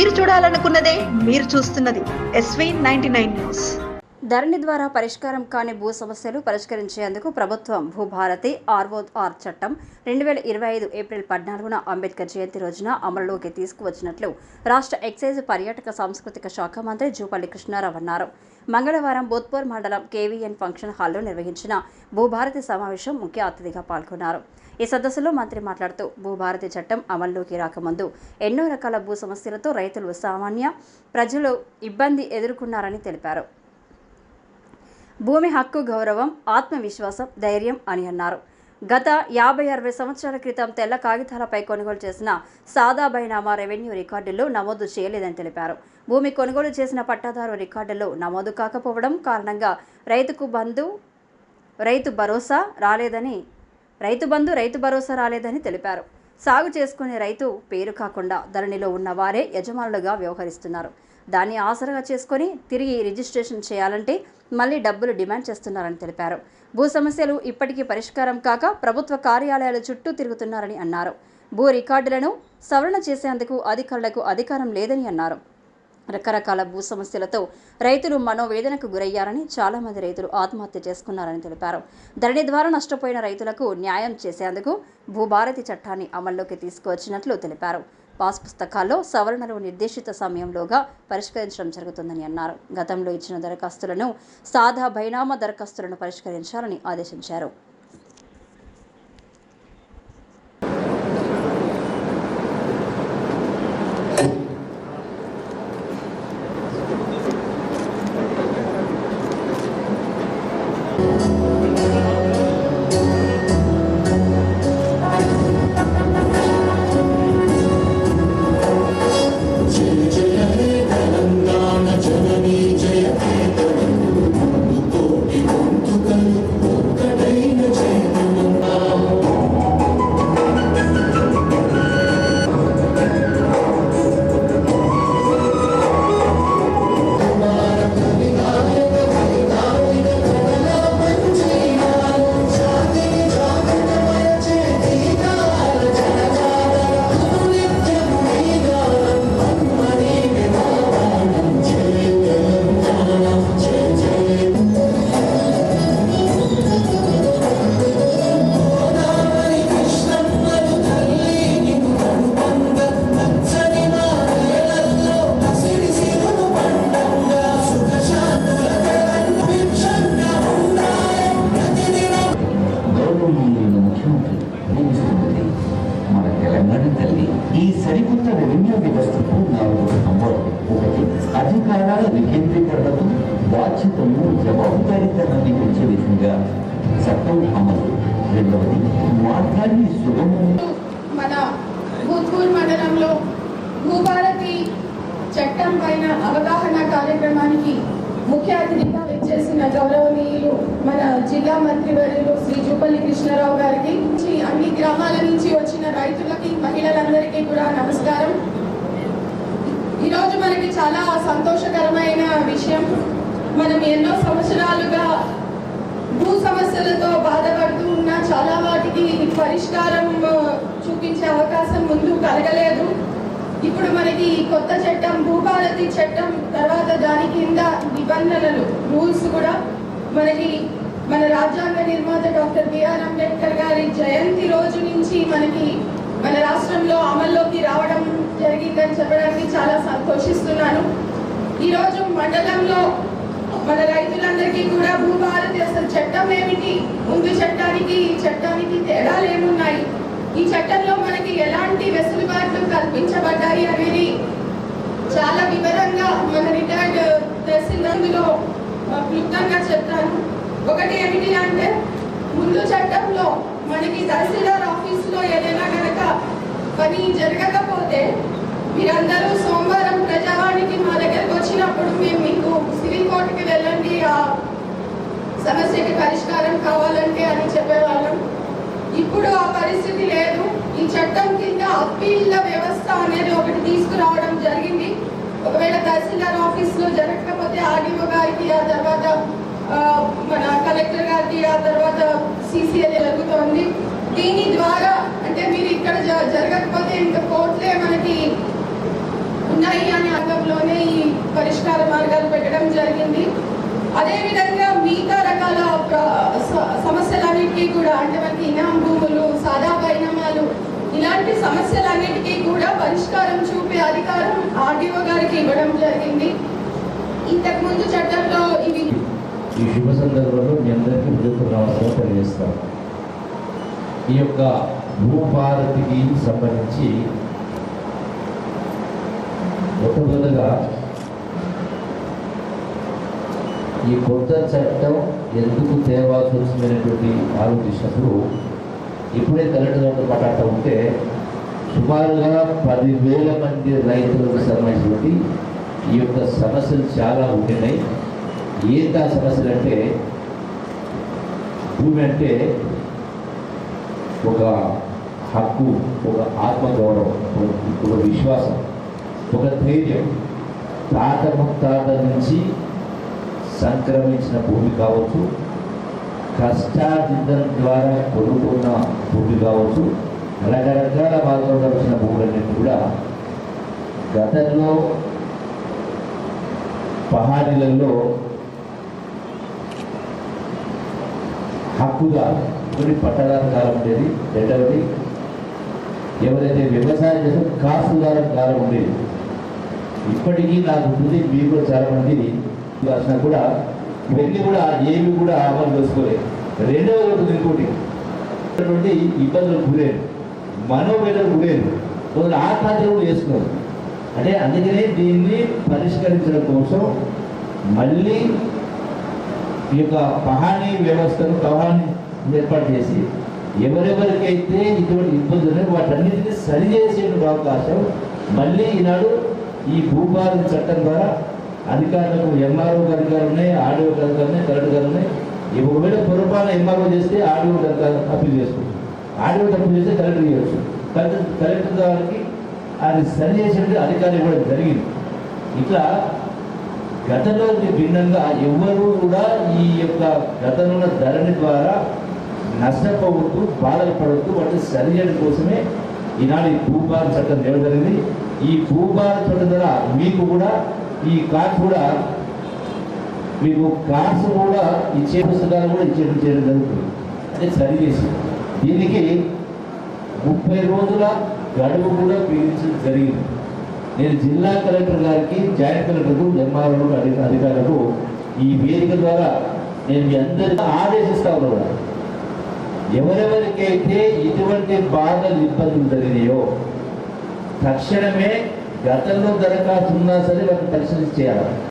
మీరు చూడాలనుకున్నదే మీరు చూస్తున్నది S V ninety nine news. ధరణి ద్వారా పరిష్కారం కాని భూ సమస్యలు పరిష్కరించేందుకు ప్రభుత్వం భూభారతి ఆర్ఓఆర్ చట్టం రెండు వేల ఇరవై ఐదు ఏప్రిల్ పద్నాలుగున అంబేద్కర్ జయంతి రోజున అమలులోకి తీసుకువచ్చినట్లు రాష్ట్ర ఎక్సైజ్ పర్యాటక సాంస్కృతిక శాఖ మంత్రి జూపల్లి కృష్ణారావు అన్నారు. మంగళవారం బోధ్పూర్ మండలం కేవీఎన్ ఫంక్షన్ హాల్లో నిర్వహించిన భూభారతి సమావేశం ముఖ్య అతిథిగా పాల్గొన్నారు. ఈ సదస్సులో మంత్రి మాట్లాడుతూ భూభారతి చట్టం అమల్లోకి రాకముందు ఎన్నో రకాల భూ సమస్యలతో రైతులు సామాన్య ప్రజలు ఇబ్బంది ఎదుర్కొన్నారని తెలిపారు. భూమి హక్కు గౌరవం ఆత్మవిశ్వాసం ధైర్యం అని అన్నారు. గత యాభై అరవై సంవత్సరాల క్రితం తెల్ల కాగితాలపై కొనుగోలు చేసిన సాదా బైనామా రెవెన్యూ రికార్డుల్లో నమోదు చేయలేదని తెలిపారు. భూమి కొనుగోలు చేసిన పట్టాదారు రికార్డుల్లో నమోదు కాకపోవడం కారణంగా రైతుకు బంధు రైతు భరోసా రాలేదని రైతు బంధు రైతు భరోసా రాలేదని తెలిపారు. సాగు చేసుకునే రైతు పేరు కాకుండా ధరణిలో ఉన్న వారే యజమానులుగా వ్యవహరిస్తున్నారు. దాన్ని ఆసరగా చేసుకొని తిరిగి రిజిస్ట్రేషన్ చేయాలంటే మళ్ళీ డబ్బులు డిమాండ్ చేస్తున్నారని తెలిపారు. భూ సమస్యలు ఇప్పటికీ పరిష్కారం కాక ప్రభుత్వ కార్యాలయాల చుట్టూ తిరుగుతున్నారని అన్నారు. భూ రికార్డులను సవరణ చేసేందుకు అధికారులకు అధికారం లేదని అన్నారు. రకరకాల భూ సమస్యలతో రైతులు మనోవేదనకు గురయ్యారని చాలామంది రైతులు ఆత్మహత్య చేసుకున్నారని తెలిపారు. ధరణి ద్వారా నష్టపోయిన రైతులకు న్యాయం చేసేందుకు భూభారతి చట్టాన్ని అమల్లోకి తీసుకువచ్చినట్లు తెలిపారు. పాస్ పుస్తకాల్లో సవరణలు నిర్దేశిత సమయంలోగా పరిష్కరించడం జరుగుతుందని అన్నారు. గతంలో ఇచ్చిన దరఖాస్తులను సాదా బైనామా దరఖాస్తులను పరిష్కరించాలని ఆదేశించారు. తెలంగాణ తల్లి ఈ సరికొత్త రెవెన్యూ వ్యవస్థకు నాలుగు స్తంభాలు ఒకటి అధికారాల వికేంద్రీకరణకు బాధ్యతను జవాబుదారీతనాన్ని పెంచే విధంగా చట్టం అమలు. రెండవది మార్గాన్ని సుగమం మన భూత్పూర్ మండలంలో భూభారతి చట్టం పైన అవగాహన కార్యక్రమానికి ముఖ్య అతిథిగా చేసిన గౌరవనీయులు మన జిల్లా మంత్రివర్యులు శ్రీ జూపల్లి కృష్ణారావు గారికి అన్ని గ్రామాల నుంచి వచ్చిన రైతులకి మహిళలందరికీ కూడా నమస్కారం. ఈరోజు మనకి చాలా సంతోషకరమైన విషయం. మనం ఎన్నో సంవత్సరాలుగా భూ సమస్యలతో బాధపడుతూ ఉన్న చాలా వాటికి పరిష్కారం చూపించే అవకాశం ముందు కలగలేదు. కొత్త చట్టం భూభారతి చట్టం తర్వాత దాని కింద నిబంధనలు రూల్స్ కూడా మనకి మన రాజ్యాంగ నిర్మాత డాక్టర్ బిఆర్ అంబేద్కర్ గారి జయంతి రోజు నుంచి మనకి మన రాష్ట్రంలో అమల్లోకి రావడం జరిగిందని చెప్పడానికి చాలా సంతోషిస్తున్నాను. ఈరోజు మండలంలో మన రైతులందరికీ కూడా భూభారతి అసలు చట్టం ఏమిటి? ముందు చట్టానికి ఈ చట్టానికి తేడాలు ఏమున్నాయి ఈ చట్టంలో మనకి ఎలాంటి వెసులుబాట్లు కల్పించబడ్డాయి అనేది చాలా వివరంగా మన రిటైర్డ్ తహసీల్దార్లో క్లుప్తంగా చెప్తాను. ఒకటి ఏమిటి అంటే ముందు చట్టంలో మనకి తహసీల్దార్ ఆఫీస్లో ఏదైనా కనుక పని జరగకపోతే మీరందరూ సోమవారం ప్రజావాణికి మా దగ్గరకు వచ్చినప్పుడు మేము మీకు సివిల్ కోర్టుకి వెళ్ళండి ఆ సమస్యకి పరిష్కారం కావాలంటే అని చెప్పేవాళ్ళం ఇప్పుడు ఆ పరిస్థితి లేదు. ఈ చట్టం కింద అప్పీళ్ళ వ్యవస్థ అనేది ఒకటి తీసుకురావడం జరిగింది. ఒకవేళ తహసీల్దార్ ఆఫీస్లో జరగకపోతే ఆర్డీఓ గారికి ఆ తర్వాత మన కలెక్టర్ గారికి ఆ తర్వాత సిసిఎల్ జరుగుతోంది. దీని ద్వారా అంటే మీరు ఇక్కడ జ- జరగకపోతే ఇంకా కోర్టులే మనకి ఉన్నాయి అనే అర్థంలోనే ఈ పరిష్కార మార్గాలు పెట్టడం జరిగింది. అదేవిధంగా మిగతా రకాల సమస్యలన్నింటినీ కూడా అంటే మనకి ఇనాం భూములు ఇలాంటి సమస్యలన్నిటికీ కూడా పరిష్కారం చూపే అధికారం ఆర్డీఓ గారికి ఇవ్వడం జరిగింది. ఇంతకు ముందు చట్టంలో ఇవి ఈ శుభ సందర్భంలో మీ అందరికీ హృదయపూర్వక నమస్కారం తెలియజేస్తాం ఈ యొక్క భూభారతికి సంబంధించి మొట్టమొదటిగా ఈ కొత్త చట్టం ఎందుకు తేవాల్సి వచ్చిందనేటువంటి ఆలోచించినప్పుడు ఇప్పుడే కలెక్టర్ గారితో మాట్లాడుతూ ఉంటే సుమారుగా పదివేల మంది రైతులకు సంబంధించినటువంటి ఈ యొక్క సమస్యలు చాలా ఉంటున్నాయి. ఏంటి ఆ సమస్యలు అంటే భూమి అంటే ఒక హక్కు ఒక ఆత్మగౌరవం ఒక- ఒక విశ్వాసం ఒక ధైర్యం. తాత ముత్తాత నుంచి సంక్రమించిన భూమి కావచ్చు కష్టార్జితం ద్వారా కొనుక్కున్న భూమి కావచ్చు రకరకాల మార్గంలో వచ్చిన భూములన్నింటి కూడా గతంలో పహాడీలలో హక్కుగా కొన్ని పట్టదారు కాలం ఉండేది రెండవది ఎవరైతే వ్యవసాయం చేసే కాసుదారం కాలం ఉండేది. ఇప్పటికీ నాకు ఉంది మీరు కూడా చాలామంది రాసినా కూడా ఇవన్నీ కూడా ఏమి కూడా అమలు చేసుకోలేదు. రెండవ ఒకటి ఇంకోటి అటువంటి ఇబ్బందులు గురేరు మనోవేదనకు గురేరు కొందరు ఆత్మహత్యలు కూడా చేసుకున్నారు. అంటే అందుకనే దీన్ని పరిష్కరించడం కోసం మళ్ళీ ఈ యొక్క పహానీ వ్యవస్థను పహాణి ఏర్పాటు చేసి ఎవరెవరికైతే ఇటువంటి ఇబ్బందులు ఉన్నాయో వాటన్నిటిని సరిచేసే అవకాశం మళ్ళీ ఈనాడు ఈ భూభారత చట్టం ద్వారా అధికారులకు ఎంఆర్ఓ గారి ఉన్నాయి ఆర్డీఓ గారి ఉన్నాయి కలెక్టర్ గారు ఉన్నాయి. ఒకవేళ పొరపాటున ఎంఆర్ఓ చేస్తే ఆర్డీఓ గారి అప్పీల్ చేసుకోవచ్చు ఆర్డీఓ తప్పు చేస్తే కలెక్టర్ చేయవచ్చు కలెక్టర్ కలెక్టర్ గారికి అది సరి చేసేటువంటి అధికారులు ఇవ్వడం జరిగింది. ఇట్లా గతంలో భిన్నంగా ఎవరు కూడా ఈ యొక్క గతంలో ఉన్న ధరణి ద్వారా నష్టపోవద్దు బాధలు పడవద్దు వాటి సరి చేయడం కోసమే ఈనాడు ఈ భూభారత చట్టం తేవడం జరిగింది. ఈ భూభారత చట్టం ద్వారా మీకు కూడా ఈ కార్డ్ కూడా మీకు కార్డ్స్ కూడా ఇచ్చే పుస్తకాలు కూడా ఇచ్చేయడం చేయడం జరుగుతుంది. అంటే సరి చేసి. దీనికి ముప్పై రోజుల గడువు కూడా పీడించడం జరిగింది. నేను జిల్లా కలెక్టర్ గారికి జాయింట్ కలెక్టర్కు ఎంఆర్ఓ అధికారులకు ఈ వేదిక ద్వారా నేను మీ అందరికీ ఆదేశిస్తా ఉన్నా ఎవరెవరికైతే ఇటువంటి బాధలు ఇబ్బందులు జరిగినాయో తక్షణమే గతంలో దరఖాస్తు ఉన్నా సరే వాటిని పరిశీలించి చేయాలి